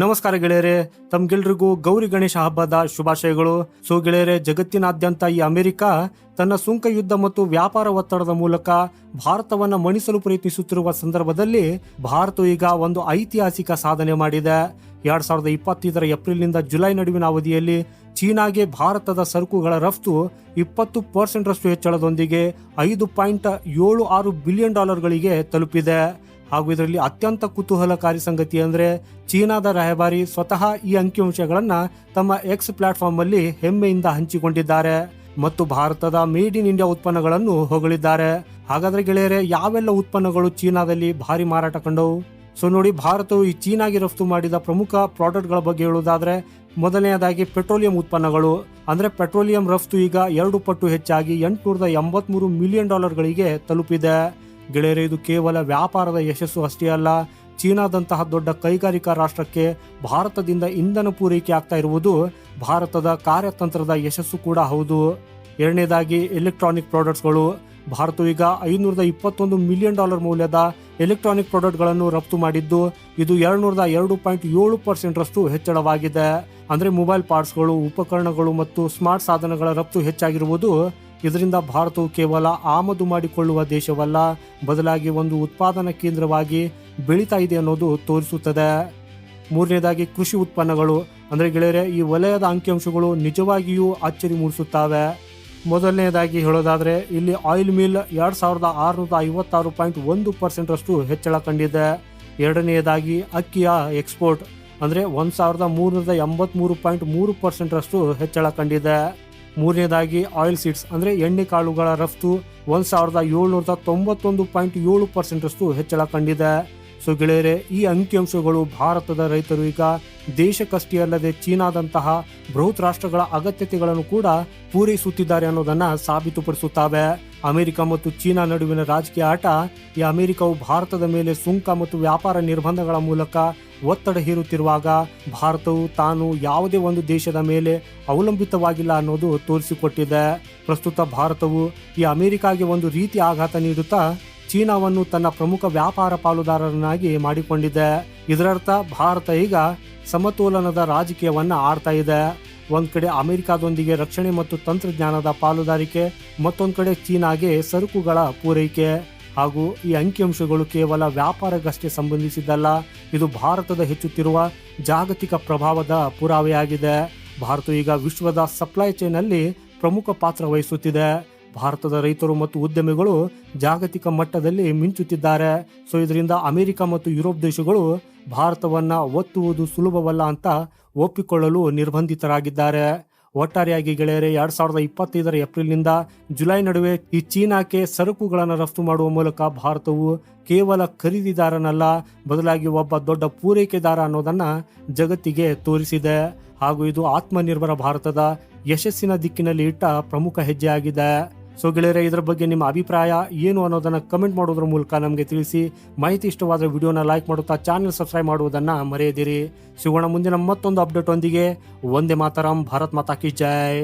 ನಮಸ್ಕಾರ ಗೆಳೆಯರೆ, ತಮ್ಗೆಲ್ರಿಗೂ ಗೌರಿ ಗಣೇಶ ಹಬ್ಬದ ಶುಭಾಶಯಗಳು. ಸೊ ಗೆಳೆಯರೆ, ಜಗತ್ತಿನಾದ್ಯಂತ ಈ ಅಮೆರಿಕ ತನ್ನ ಸುಂಕ ಯುದ್ಧ ಮತ್ತು ವ್ಯಾಪಾರ ಒತ್ತಡದ ಮೂಲಕ ಭಾರತವನ್ನು ಮಣಿಸಲು ಪ್ರಯತ್ನಿಸುತ್ತಿರುವ ಸಂದರ್ಭದಲ್ಲಿ ಭಾರತ ಈಗ ಒಂದು ಐತಿಹಾಸಿಕ ಸಾಧನೆ ಮಾಡಿದೆ. ಎರಡ್ ಸಾವಿರದ ಇಪ್ಪತ್ತೈದರ ಏಪ್ರಿಲ್ನಿಂದ ಜುಲೈ ನಡುವಿನ ಅವಧಿಯಲ್ಲಿ ಚೀನಾಗೆ ಭಾರತದ ಸರಕುಗಳ ರಫ್ತು ಇಪ್ಪತ್ತು ಪರ್ಸೆಂಟ್ ರಷ್ಟು ಹೆಚ್ಚಳದೊಂದಿಗೆ ಐದು ಪಾಯಿಂಟ್ ಏಳು ಆರು ಬಿಲಿಯನ್ ಡಾಲರ್ಗಳಿಗೆ ತಲುಪಿದೆ. ಹಾಗೂ ಇದರಲ್ಲಿ ಅತ್ಯಂತ ಕುತೂಹಲಕಾರಿ ಸಂಗತಿ ಅಂದ್ರೆ ಚೀನಾದ ರಾಯಭಾರಿ ಸ್ವತಃ ಈ ಅಂಕಿಅಂಶಗಳನ್ನು ತಮ್ಮ ಎಕ್ಸ್ ಪ್ಲಾಟ್ಫಾರ್ಮ್ ಅಲ್ಲಿ ಹೆಮ್ಮೆಯಿಂದ ಹಂಚಿಕೊಂಡಿದ್ದಾರೆ ಮತ್ತು ಭಾರತದ ಮೇಡ್ ಇನ್ ಇಂಡಿಯಾ ಉತ್ಪನ್ನಗಳನ್ನು ಹೊಗಳಿದ್ದಾರೆ. ಹಾಗಾದ್ರೆ ಗೆಳೆಯರೆ, ಯಾವೆಲ್ಲ ಉತ್ಪನ್ನಗಳು ಚೀನಾದಲ್ಲಿ ಭಾರಿ ಮಾರಾಟ ಕಂಡವು? ಸೊ ನೋಡಿ, ಭಾರತವು ಈ ಚೀನಾಗೆ ರಫ್ತು ಮಾಡಿದ ಪ್ರಮುಖ ಪ್ರಾಡಕ್ಟ್ಗಳ ಬಗ್ಗೆ ಹೇಳುವುದಾದ್ರೆ ಮೊದಲನೆಯದಾಗಿ ಪೆಟ್ರೋಲಿಯಂ ಉತ್ಪನ್ನಗಳು. ಅಂದ್ರೆ ಪೆಟ್ರೋಲಿಯಂ ರಫ್ತು ಈಗ ಎರಡು ಪಟ್ಟು ಹೆಚ್ಚಾಗಿ ಎಂಟುನೂರ ಎಂಬತ್ಮೂರು ಮಿಲಿಯನ್ ಡಾಲರ್ಗಳಿಗೆ ತಲುಪಿದೆ. ಗೆಳೆಯರೆ, ಇದು ಕೇವಲ ವ್ಯಾಪಾರದ ಯಶಸ್ಸು ಅಷ್ಟೇ ಅಲ್ಲ. ಚೀನಾದಂತಹ ದೊಡ್ಡ ಕೈಗಾರಿಕಾ ರಾಷ್ಟ್ರಕ್ಕೆ ಭಾರತದಿಂದ ಇಂಧನ ಪೂರೈಕೆ ಆಗ್ತಾ ಇರುವುದು ಭಾರತದ ಕಾರ್ಯತಂತ್ರದ ಯಶಸ್ಸು ಕೂಡ ಹೌದು. ಎರಡನೇದಾಗಿ ಎಲೆಕ್ಟ್ರಾನಿಕ್ ಪ್ರಾಡಕ್ಟ್ಸ್ಗಳು. ಭಾರತವು ಈಗ ಐನೂರದ ಇಪ್ಪತ್ತೊಂದು ಮಿಲಿಯನ್ ಡಾಲರ್ ಮೌಲ್ಯದ ಎಲೆಕ್ಟ್ರಾನಿಕ್ ಪ್ರಾಡಕ್ಟ್ಗಳನ್ನು ರಫ್ತು ಮಾಡಿದ್ದು, ಇದು ಎರಡ್ನೂರದ ಎರಡು ಪಾಯಿಂಟ್ ಏಳು ಪರ್ಸೆಂಟ್ ರಷ್ಟು ಹೆಚ್ಚಳವಾಗಿದೆ. ಅಂದರೆ ಮೊಬೈಲ್ ಪಾರ್ಟ್ಸ್ಗಳು, ಉಪಕರಣಗಳು ಮತ್ತು ಸ್ಮಾರ್ಟ್ ಸಾಧನಗಳ ರಫ್ತು ಹೆಚ್ಚಾಗಿರುವುದು ಇದರಿಂದ ಭಾರತವು ಕೇವಲ ಆಮದು ಮಾಡಿಕೊಳ್ಳುವ ದೇಶವಲ್ಲ, ಬದಲಾಗಿ ಒಂದು ಉತ್ಪಾದನಾ ಕೇಂದ್ರವಾಗಿ ಬೆಳೀತಾ ಇದೆ ಅನ್ನೋದು ತೋರಿಸುತ್ತದೆ. ಮೂರನೇದಾಗಿ ಕೃಷಿ ಉತ್ಪನ್ನಗಳು. ಅಂದರೆ ಗೆಳೆಯರೆ, ಈ ವಲಯದ ಅಂಕಿಅಂಶಗಳು ನಿಜವಾಗಿಯೂ ಅಚ್ಚರಿ ಮೂಡಿಸುತ್ತವೆ. ಮೊದಲನೇದಾಗಿ ಹೇಳೋದಾದರೆ, ಇಲ್ಲಿ ಆಯಿಲ್ ಮಿಲ್ ಎರಡು ಸಾವಿರದ ಆರುನೂರ ಐವತ್ತಾರು ಪಾಯಿಂಟ್ ಒಂದು ಪರ್ಸೆಂಟ್ ಅಷ್ಟು ಹೆಚ್ಚಳ ಕಂಡಿದೆ. ಎರಡನೆಯದಾಗಿ ಅಕ್ಕಿಯ ಎಕ್ಸ್ಪೋರ್ಟ್. ಅಂದರೆ ಒಂದು ಸಾವಿರದ ಮೂರುನೂರ ಎಂಬತ್ಮೂರು ಪಾಯಿಂಟ್ ಮೂರು ಪರ್ಸೆಂಟ್ ಅಷ್ಟು ಹೆಚ್ಚಳ ಕಂಡಿದೆ. ಮೂರನೇದಾಗಿ ಆಯಿಲ್ ಸೀಡ್ಸ್ ಅಂದರೆ ಎಣ್ಣೆ ಕಾಳುಗಳ ರಫ್ತು, ಒಂದು ಸಾವಿರದ ಏಳ್ನೂರ ತೊಂಬತ್ತೊಂದು ಪಾಯಿಂಟ್ ಏಳು ಪರ್ಸೆಂಟಷ್ಟು ಹೆಚ್ಚಳ ಕಂಡಿದೆ. ಸೊ ಗೆಳೆಯರೆ, ಈ ಅಂಕಿಅಂಶಗಳು ಭಾರತದ ರೈತರು ಈಗ ದೇಶಕ್ಕಷ್ಟೇ ಅಲ್ಲದೆ ಚೀನಾದಂತಹ ಬೃಹತ್ ರಾಷ್ಟ್ರಗಳ ಅಗತ್ಯತೆಗಳನ್ನು ಕೂಡ ಪೂರೈಸುತ್ತಿದ್ದಾರೆ ಅನ್ನೋದನ್ನ ಸಾಬೀತುಪಡಿಸುತ್ತವೆ. ಅಮೆರಿಕ ಮತ್ತು ಚೀನಾ ನಡುವಿನ ರಾಜಕೀಯ ಆಟ, ಈ ಅಮೆರಿಕವು ಭಾರತದ ಮೇಲೆ ಸುಂಕ ಮತ್ತು ವ್ಯಾಪಾರ ನಿರ್ಬಂಧಗಳ ಮೂಲಕ ಒತ್ತಡ ಹೇರುತ್ತಿರುವಾಗ ಭಾರತವು ತಾನು ಯಾವುದೇ ಒಂದು ದೇಶದ ಮೇಲೆ ಅವಲಂಬಿತವಾಗಿಲ್ಲ ಅನ್ನೋದು ತೋರಿಸಿಕೊಟ್ಟಿದೆ. ಪ್ರಸ್ತುತ ಭಾರತವು ಈ ಅಮೆರಿಕಾಗೆ ಒಂದು ರೀತಿ ಆಘಾತ ನೀಡುತ್ತಾ ಚೀನಾವನ್ನು ತನ್ನ ಪ್ರಮುಖ ವ್ಯಾಪಾರ ಪಾಲುದಾರರನ್ನಾಗಿ ಮಾಡಿಕೊಂಡಿದೆ. ಇದರರ್ಥ, ಭಾರತ ಈಗ ಸಮತೋಲನದ ರಾಜಕೀಯವನ್ನ ಆಡ್ತಾ ಇದೆ. ಒಂದ್ ಕಡೆ ಅಮೆರಿಕಾದೊಂದಿಗೆ ರಕ್ಷಣೆ ಮತ್ತು ತಂತ್ರಜ್ಞಾನದ ಪಾಲುದಾರಿಕೆ, ಮತ್ತೊಂದ್ ಕಡೆ ಚೀನಾಗೆ ಸರಕುಗಳ ಪೂರೈಕೆ. ಹಾಗೂ ಈ ಅಂಕಿಅಂಶಗಳು ಕೇವಲ ವ್ಯಾಪಾರಗಷ್ಟೇ ಸಂಬಂಧಿಸಿದ್ದಲ್ಲ, ಇದು ಭಾರತದ ಹೆಚ್ಚುತ್ತಿರುವ ಜಾಗತಿಕ ಪ್ರಭಾವದ ಪುರಾವೆಯಾಗಿದೆ. ಭಾರತ ಈಗ ವಿಶ್ವದ ಸಪ್ಲೈ ಚೈನ್ ಅಲ್ಲಿ ಪ್ರಮುಖ ಪಾತ್ರ ವಹಿಸುತ್ತಿದೆ. ಭಾರತದ ರೈತರು ಮತ್ತು ಉದ್ಯಮಿಗಳು ಜಾಗತಿಕ ಮಟ್ಟದಲ್ಲಿ ಮಿಂಚುತ್ತಿದ್ದಾರೆ. ಸೊ, ಇದರಿಂದ ಅಮೆರಿಕ ಮತ್ತು ಯುರೋಪ್ ದೇಶಗಳು ಭಾರತವನ್ನು ಒತ್ತುವುದು ಸುಲಭವಲ್ಲ ಅಂತ ಒಪ್ಪಿಕೊಳ್ಳಲು ನಿರ್ಬಂಧಿತರಾಗಿದ್ದಾರೆ. ಒಟ್ಟಾರೆಯಾಗಿ ಗೆಳೆಯರೆ, ಎರಡ್ ಸಾವಿರದ ಇಪ್ಪತ್ತೈದರ ಏಪ್ರಿಲ್ನಿಂದ ಜುಲೈ ನಡುವೆ ಈ ಚೀನಾಕ್ಕೆ ಸರಕುಗಳನ್ನು ರಫ್ತು ಮಾಡುವ ಮೂಲಕ ಭಾರತವು ಕೇವಲ ಖರೀದಿದಾರನಲ್ಲ, ಬದಲಾಗಿ ಒಬ್ಬ ದೊಡ್ಡ ಪೂರೈಕೆದಾರ ಅನ್ನೋದನ್ನ ಜಗತ್ತಿಗೆ ತೋರಿಸಿದೆ. ಹಾಗೂ ಇದು ಆತ್ಮನಿರ್ಭರ ಭಾರತದ ಯಶಸ್ಸಿನ ದಿಕ್ಕಿನಲ್ಲಿ ಇಟ್ಟ ಪ್ರಮುಖ ಹೆಜ್ಜೆಯಾಗಿದೆ. ಸೊ ಗೆಳೆಯರೇ, ಇದರ ಬಗ್ಗೆ ನಿಮ್ಮ ಅಭಿಪ್ರಾಯ ಏನು ಅನ್ನೋದನ್ನು ಕಮೆಂಟ್ ಮಾಡೋದ್ರ ಮೂಲಕ ನಮಗೆ ತಿಳಿಸಿ. ಮಾಹಿತಿ ಇಷ್ಟವಾದ ವಿಡಿಯೋನ ಲೈಕ್ ಮಾಡುತ್ತಾ ಚಾನೆಲ್ ಸಬ್ಸ್ಕ್ರೈಬ್ ಮಾಡುವುದನ್ನು ಮರೆಯದಿರಿ. ಸಿಗೋಣ ಮುಂದಿನ ಮತ್ತೊಂದು ಅಪ್ಡೇಟ್ ಒಂದಿಗೆ. ಒಂದೇ ಮಾತರಂ, ಭಾರತ್ ಮಾತಾ ಕಿ ಜೈ.